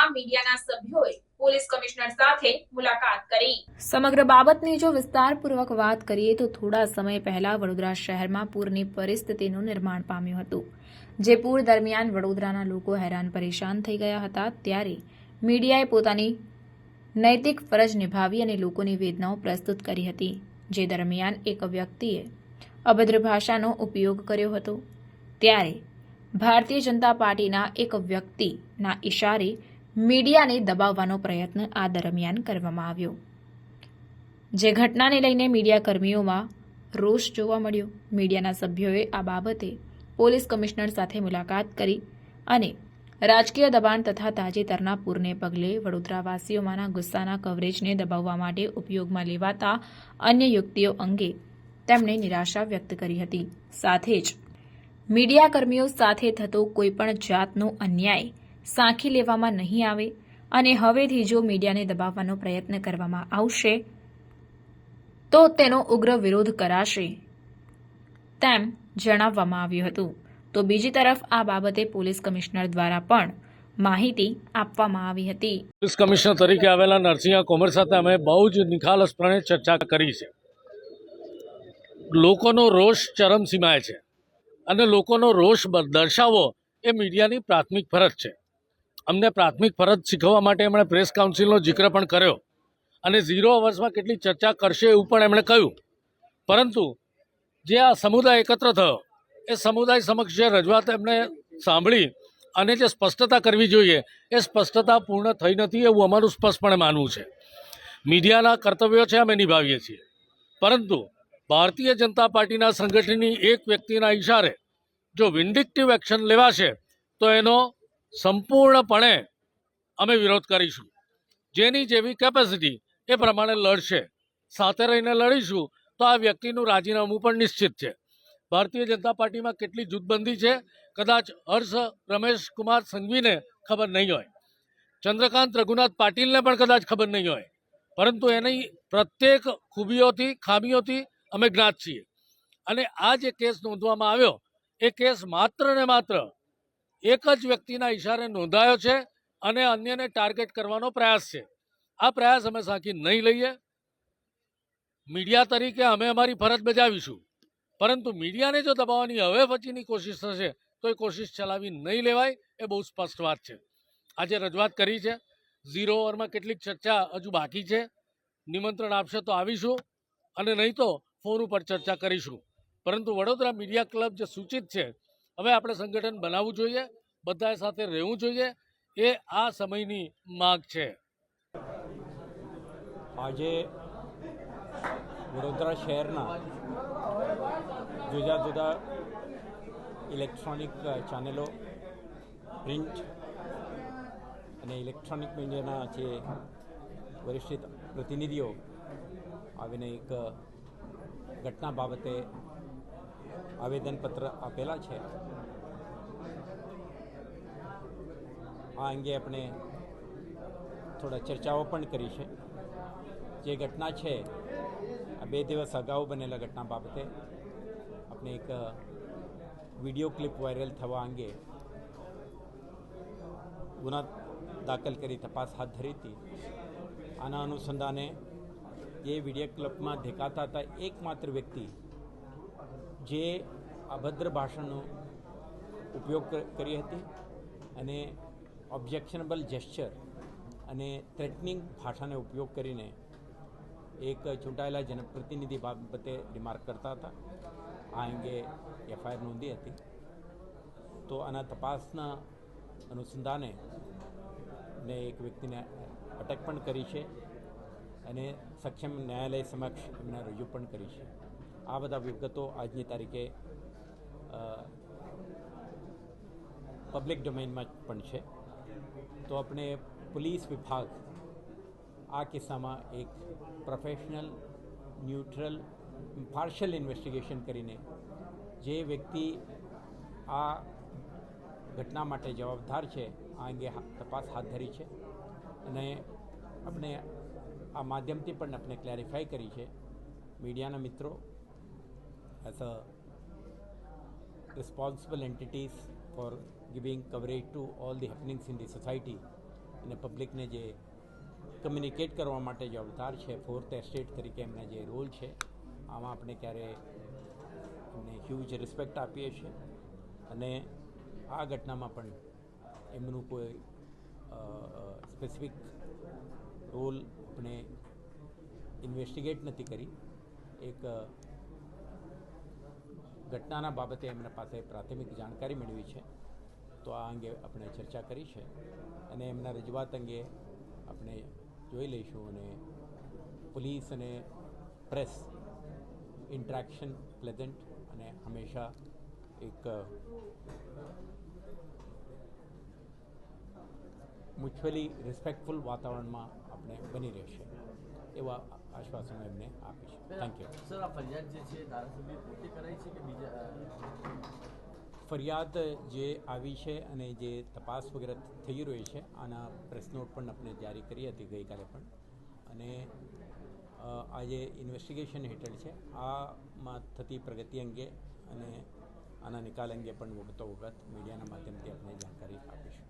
આવતા મીડિયાના સભ્યોએ પોલીસ કમિશનર સાથે મુલાકાત કરી. સમગ્ર બાબતની જો વિસ્તારપૂર્વક વાત કરીએ તો થોડા સમય પહેલા વડોદરા શહેરમાં પૂરની પરિસ્થિતિનું નિર્માણ પામ્યું હતું. જે પૂર દરમિયાન વડોદરાના લોકો હેરાન પરેશાન થઈ ગયા હતા, ત્યારે મીડિયાએ પોતાની નૈતિક ફરજ નિભાવી અને લોકોની વેદનાઓ પ્રસ્તુત કરી હતી, જે દરમિયાન એક વ્યક્તિએ અભદ્ર ભાષાનો ઉપયોગ કર્યો હતો. ત્યારે ભારતીય જનતા પાર્ટીના એક વ્યક્તિના ઇશારે મીડિયાને દબાવવાનો પ્રયત્ન આ દરમિયાન કરવામાં આવ્યો. જે ઘટનાને લઈને મીડિયા કર્મીઓમાં રોષ જોવા મળ્યો. મીડિયાના સભ્યોએ આ બાબતે પોલીસ કમિશનર સાથે મુલાકાત કરી અને રાજકીય દબાણ તથા તાજેતરના પૂરને પગલે વડોદરાવાસીઓમાંના ગુસ્સાના કવરેજને દબાવવા માટે ઉપયોગમાં લેવાતા અન્ય યુક્તિઓ અંગે તેમણે નિરાશા વ્યક્ત કરી હતી. સાથે જ મીડિયા કર્મીઓ સાથે થતો કોઈપણ જાતનો અન્યાય સાંખી લેવામાં નહીં આવે અને હવેથી જો મીડિયાને દબાવવાનો પ્રયત્ન કરવામાં આવશે, તો તેનો ઉગ્ર વિરોધ કરાશે, તેમ જણાવવામાં આવ્યું હતું. તો બીજી તરફ આ બાબતે પોલીસ કમિશનર દ્વારા પણ માહિતી આપવામાં આવી હતી. પોલીસ કમિશનર તરીકે આવેલા નરસિંહ કોમર સાથે અમે બહુ જ નિખાલસપણે ચર્ચા કરી છે. લોકોનો રોષ ચરમસીમાએ છે અને લોકોનો રોષ દર્શાવવો એ મીડિયાની પ્રાથમિક ફરજ છે. અમને પ્રાથમિક ફરજ શીખવવા માટે એમણે પ્રેસ કાઉન્સિલનો જિક્ર પણ કર્યો. અને ઝીરો અવર્સમાં કેટલી ચર્ચા કરશે એવું પણ એમણે કહ્યું. પરંતુ જે આ સમુદાય એકત્ર થયો, એ સમુદાય સમક્ષ જે રજૂઆત એમણે સાંભળી અને જે સ્પષ્ટતા કરવી જોઈએ, એ સ્પષ્ટતા પૂર્ણ થઈ નથી એવું અમારું સ્પષ્ટપણે માનવું છે. મીડિયાના કર્તવ્યો છે અમે નિભાવીએ છીએ. પરંતુ ભારતીય જનતા પાર્ટીના સંગઠનની એક વ્યક્તિના ઇશારે જો વિન્ડિક્ટિવ એક્શન લેવાશે, તો એનો સંપૂર્ણપણે અમે વિરોધ કરીશું. જેની જેવી કેપેસિટી એ પ્રમાણે લડશે. સાથે રહીને લડીશું તો આ વ્યક્તિનું રાજીનામું પણ નિશ્ચિત છે. ભારતીય જનતા પાર્ટીમાં કેટલી જૂથબંધી છે? કદાચ હર્ષ, રમેશ, કુમાર સંઘવીને ખબર નહીં હોય. ચંદ્રકાંત રઘુનાથ પાટીલને પણ કદાચ ખબર નહીં હોય. પરંતુ એની પ્રત્યેક ખૂબીઓથી, ખામીઓથી અમે જ્ઞાત છીએ. અને આ જે કેસ નોંધવામાં આવ્યો, એ કેસ માત્ર ને માત્ર એક જ વ્યક્તિના ઈશારે નોંધાયો છે અને અન્યને ટાર્ગેટ કરવાનો પ્રયાસ છે. આ પ્રયાસ અમે સાંકી નહીં લઈએ. મીડિયા તરીકે અમે અમારી ફરજ બજાવીશું. પરંતુ મીડિયાને જો દબાવવાની હવે પછીની કોશિશ થશે તો એ કોશિશ ચલાવી નહીં લેવાય એ બહુ સ્પષ્ટ વાત છે. આજે રજૂઆત કરી છે. ઝીરો ઓવરમાં કેટલીક ચર્ચા હજુ બાકી છે. નિમંત્રણ આપશે તો આવીશું અને નહીં તો ફોન ઉપર ચર્ચા કરીશું. પરંતુ વડોદરા મીડિયા ક્લબ જે સૂચિત છે હવે આપણે સંગઠન બનાવવું જોઈએ બધાએ સાથે રહેવું જોઈએ, એ આ સમયની માગ છે. આજે વડોદરા શહેરના જુદા જુદા ઇલેક્ટ્રોનિક ચેનલો, પ્રિન્ટ અને ઇલેક્ટ્રોનિક મીડિયાના જે વરિષ્ઠ પ્રતિનિધિઓ આવીને એક ઘટના બાબતે આવેદનપત્ર આપેલા છે. આ અંગે આપણે થોડા ચર્ચાઓ પણ કરી છે. જે ઘટના છે, આ બે દિવસ અગાઉ બનેલા ઘટના બાબતે આપણે એક વીડિયો ક્લિપ વાયરલ થવા અંગે ગુના દાખલ કરી, તપાસ હાથ ધરી હતી. આના અનુસંધાને એ વીડિયો ક્લિપમાં દેખાતા હતા, એકમાત્ર વ્યક્તિ જે અભદ્ર ભાષાનો ઉપયોગ કરી હતી અને ઓબ્જેક્શનેબલ જેસ્ચર અને થ્રેટનિંગ ભાષાનો ઉપયોગ કરીને એક ચૂંટાયેલા જનપ્રતિનિધિ બાબતે રિમાર્ક કરતા હતા. આ અંગે એફઆઈઆર નોંધી હતી. તો આના તપાસના અનુસંધાને ને એક વ્યક્તિને અટક પણ કરી છે અને સક્ષમ ન્યાયાલય સમક્ષ એમને રજૂ પણ કરી છે. આ બધા વિગતો આજની તારીખે પબ્લિક ડોમેનમાં પણ છે. તો આપણે પોલીસ વિભાગ આ કિસ્સામાં એક પ્રોફેશનલ ન્યુટ્રલ પાર્શિયલ ઇન્વેસ્ટિગેશન કરીને જે વ્યક્તિ આ ઘટના માટે જવાબદાર છે, આ અંગે તપાસ હાથ ધરી છે અને આપણે આ માધ્યમથી પણ આપણે ક્લેરિફાઈ કરી છે. મીડિયાના મિત્રો as a responsible entities for giving coverage to all the happenings in the society. અને પબ્લિકને જે કમ્યુનિકેટ કરવા માટે જે અવતાર છે ફોર્થ એસ્ટેટ તરીકે એમના જે રોલ છે, આમાં આપણે ક્યારે એમને હ્યુજ રિસ્પેક્ટ આપીએ છીએ. અને આ ઘટનામાં પણ એમનું કોઈ સ્પેસિફિક રોલ આપણે ઇન્વેસ્ટિગેટ નથી કરી. એક ઘટનાના બાબતે એમના પાસે પ્રાથમિક જાણકારી મેળવી છે. તો આ અંગે આપણે ચર્ચા કરી છે અને એમના રજૂઆત અંગે આપણે જોઈ લઈશું અને પોલીસ અને પ્રેસ ઇન્ટ્રેક્શન પ્લેઝન્ટ અને હંમેશા એક મ્યુચ્યુઅલી રિસ્પેક્ટફુલ વાતાવરણમાં આપણે બની રહેશે એવા આશ્વાસનો એમને આપીશ. થેન્ક યુ સર આ ફરિયાદ જે છે ધારાસભ્ય પોતે કરાઈ છે કે બીજા ફરિયાદ જે આવી છે અને જે તપાસ વગેરે થઈ રહી છે આના પ્રેસ નોટ પણ આપણે જારી કરી હતી ગઈકાલે પણ. અને આ જે ઇન્વેસ્ટિગેશન હેઠળ છે આમાં થતી પ્રગતિ અંગે અને આના નિકાલ અંગે પણ વખતો વખત મીડિયાના માધ્યમથી આપણે જાણકારી આપીશું.